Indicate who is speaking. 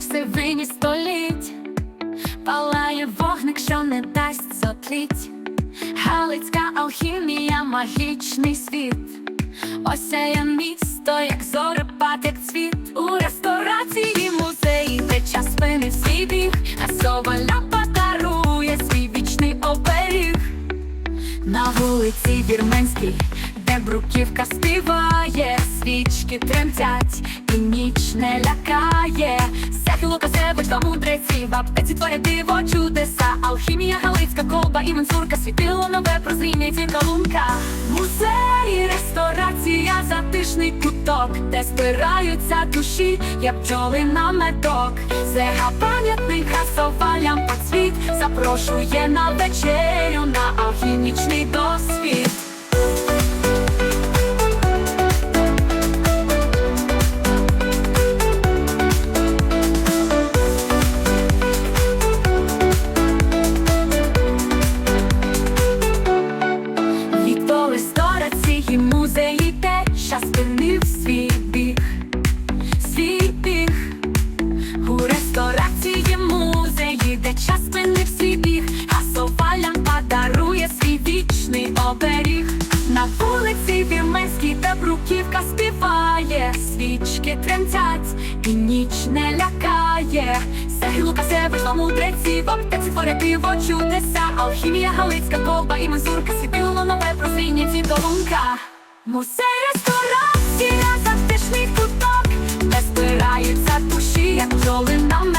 Speaker 1: сивині століть, палає вогник, що не дасть сотліть. Галицька алхімія, магічний світ. Осяє місто, як зорепад, як цвіт. У ресторації музеї, де час спинив свій біг, а соваля подарує свій вічний оберіг. На вулиці Вірменській, де бруківка співає, свічки тремтять і ніч не лякає. Сяхи Лукасевич та мудреці, аптеці творять диво чудеса. Алхімія, Галицька колба і мензурка, світило нове прозріння, ці лунка. Музей, ресторація, затишний куток, де збираються душі, як бджоли на медок. Зега пам'ятник, гасова лямпа цвіт запрошує на вечерю, на алхімічний оберіг. На вулиці Вірменській, де бруківка співає, свічки тремтять і ніч не лякає. Сергій Лукасевич на мудреці, в аптеці творять диво чудеса, алхімія, галицька колба і мазурка, світило нове прозріння ці долунка. Музей ресторація, затишний куток, де збираються душі, як бджоли на мед